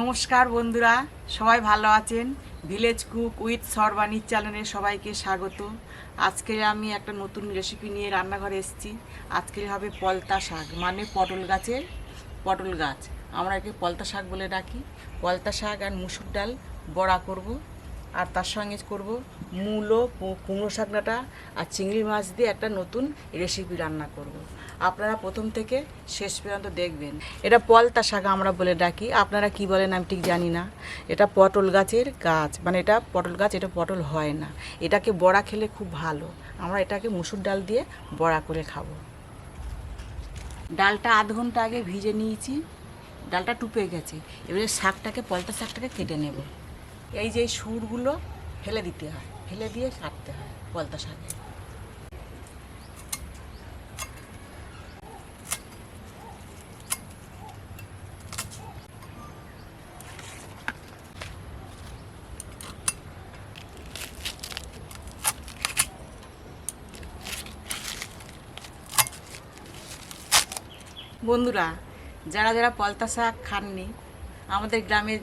নমস্কার বন্ধুরা, সবাই ভালো আছেন? ভিলেজ কুক উইথ সরবানির চ্যানেলে সবাইকে স্বাগত। আজকে আমি একটা নতুন রেসিপি নিয়ে রান্নাঘরে এসেছি। আজকে হবে পলতা শাক মানে পটল গাছের পটল গাছ। আমরা একে পলতা শাক বলে ডাকি। পলতা শাক আর মুসুর ডাল বড়া করব, আর তার সঙ্গে করব মূলো কুমড়ো শাক ডাঁটা আর চিংড়ি মাছ দিয়ে একটা নতুন রেসিপি রান্না করব। আপনারা প্রথম থেকে শেষ পর্যন্ত দেখবেন। এটা পলতা শাক আমরা বলে ডাকি। আপনারা কি বলেন আমি ঠিক জানি না। এটা পটল গাছের গাছ। মানে এটা পটল গাছ, এটা পটল হয় না। এটাকে বড়া খেলে খুব ভালো। আমরা এটাকে মুসুর ডাল দিয়ে বড়া করে খাব। ডালটা আধ ঘণ্টা আগে ভিজে নিয়েছি। ডালটা টুপে গেছে। এবারে শাকটাকে, পলতা শাকটাকে কেটে নেব। এই যে সুরগুলো ফেলে দিতে হয়। ফেলে দিয়ে কাটতে হয় পলতা শাকে। বন্ধুরা যারা যারা পলতা শাক খাননি আমাদের গ্রামে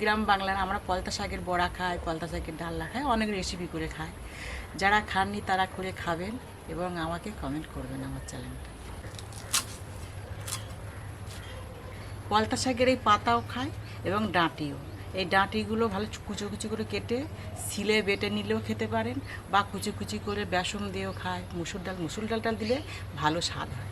গ্রাম বাংলার আমরা পলতা শাকের বড়া খাই, পলতা শাকের ডাল্লা খাই, অনেক রেসিপি করে খাই। যারা খাননি তারা করে খাবেন এবং আমাকে কমেন্ট করবেন আমার চ্যানেলটা পলতা শাকের এই পাতাও খায় এবং ডাঁটিও। এই ডাঁটিগুলো ভালো কুচো কুচি করে কেটে সিলে বেটে নিলেও খেতে পারেন বা কুচি কুচি করে বেসন দিয়েও খায় মুসুর ডাল মুসুর ডালটা দিলে ভালো স্বাদ হয়।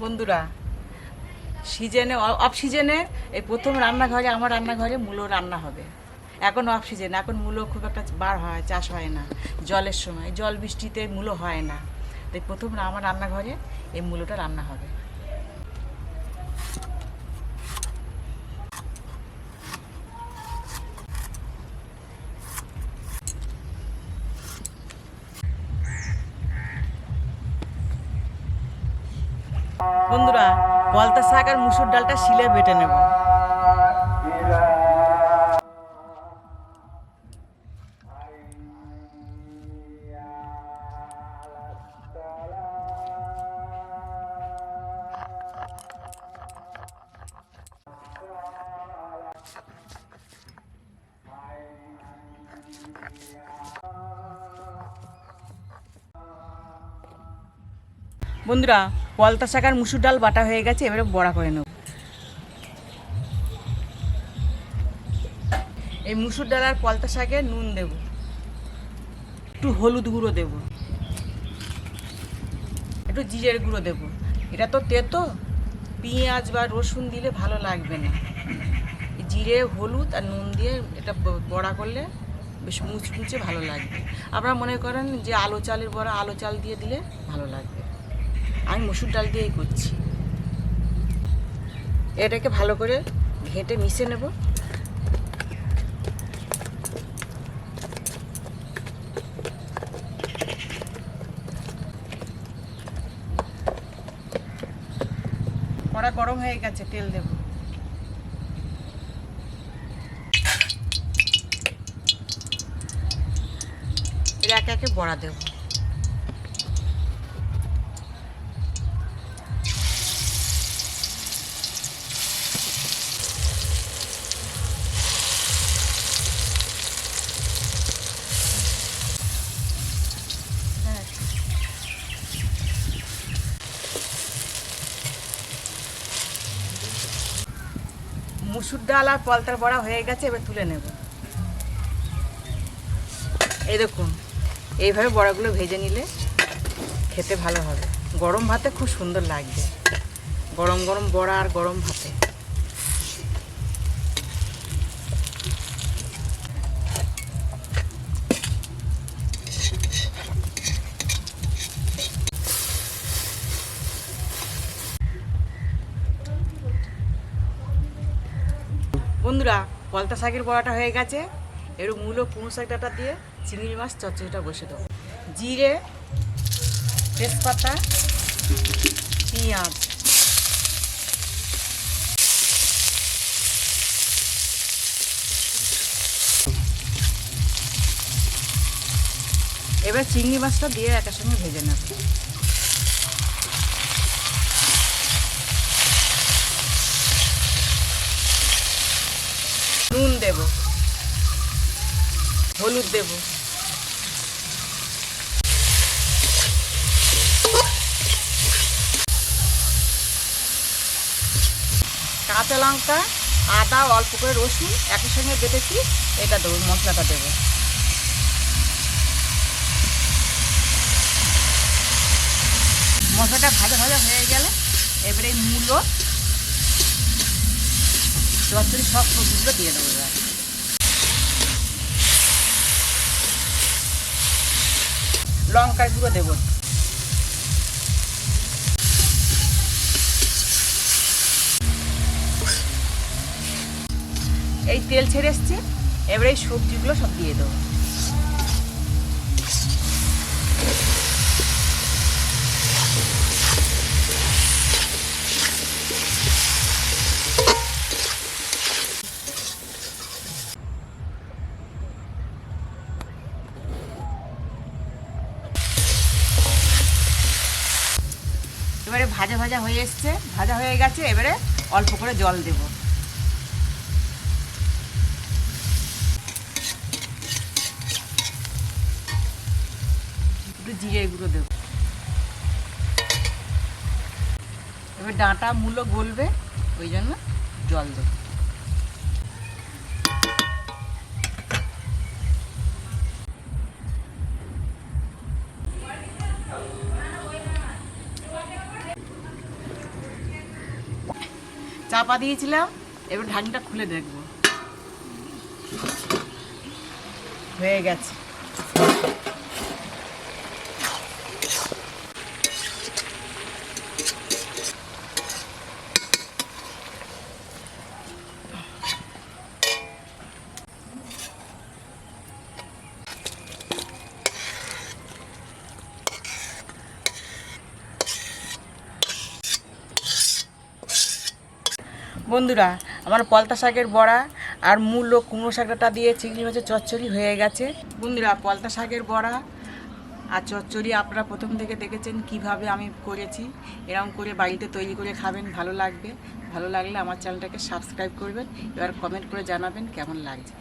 বন্ধুরা সিজনে অফ সিজনে এই প্রথম রান্নাঘরে, আমার রান্নাঘরে মূলো রান্না হবে। এখন অফ সিজন এখন মূলো খুব একটা বার হয়, চাষ হয় না। জলের সময়, জল বৃষ্টিতে মূলো হয় না। তাই প্রথম আমার রান্নাঘরে এই মূলোটা রান্না হবে। বলতা শাক আর মুসুর ডালটা শিলে বেটে নেব। বন্ধুরা পলতা শাক আর মুসুর ডাল বাটা হয়ে গেছে, এবারে বড়া করে নেব। এই মুসুর ডাল আর পলতা শাকে নুন দেব। একটু হলুদ গুঁড়ো দেব। একটু জিরের গুঁড়ো দেব। এটা তো তেতো, পেঁয়াজ বা রসুন দিলে ভালো লাগবে না। জিরে, হলুদ আর নুন দিয়ে এটা বড়া করলে বেশ মুচমুচে ভালো লাগবে। আপনারা মনে করেন যে আলো চালের বড়া আলো চাল দিয়ে দিলে ভালো লাগবে। আমি মসুর ডাল দিয়েই করছি। এটাকে ভালো করে ঘেঁটে মিশে নেব। কড়া গরম হয়ে গেছে, তেল দেব। এর একে একে বড়া দেবো। মুসুর ডাল আর পলতার বড়া হয়ে গেছে, এবার তুলে নেব। এই দেখুন, এইভাবে বড়াগুলো ভেজে নিলে খেতে ভালো হবে। গরম ভাতে খুব সুন্দর লাগবে। গরম গরম বড়া আর গরম ভাতে। বন্ধুরা, পলতা শাকের বড়াটা হয়ে গেছে। এর মূলো, কুমড়ো শাক, ডাঁটা দিয়ে চিংড়ি মাছ, চচ্চড়িটা বসে দেবো। জিরে, তেজপাতা, পেঁয়াজ। এবার চিংড়ি মাছটা দিয়ে একের সঙ্গে ভেজে নেব। হলুদ দেব। কাঁচা লঙ্কা, আদা, অল্প করে রসুন একই সঙ্গে বেটেছি, এটা দেবো, মশলাটা দেবো। মশলাটা ভাজা ভাজা হয়ে গেলে এবারে এই মূলো, চচ্চড়ি সব সবজিগুলো দিয়ে দেবো লঙ্কার গুঁড়ো দেবো। এই তেল ছেড়ে এসছে এবারে এই সবজিগুলো সব দিয়ে দেবো। এবারে ভাজা ভাজা হয়ে এসছে, ভাজা হয়ে গেছে, এবারে অল্প করে জল দেব। একটু জিরে গুঁড়ো দেব। এবার ডাঁটা, মূলো গলবে, ওই জন্য জল দেব। চাপা দিয়েছিলাম এবার ঢাকনিটা খুলে দেখব। হয়ে গেছে। বন্ধুরা, আমার পলতা শাকের বড়া আর মূল ও কুমড়ো শাকটা দিয়ে চিংড়ি মাছের চচ্চড়ি হয়ে গেছে। বন্ধুরা, পলতা শাকের বড়া আর চচ্চড়ি আপনারা প্রথম থেকে দেখেছেন কীভাবে আমি করেছি। এরকম করে বাড়িতে তৈরি করে খাবেন, ভালো লাগবে। ভালো লাগলে আমার চ্যানেলটাকে সাবস্ক্রাইব করবেন, এবার কমেন্ট করে জানাবেন কেমন লাগছে।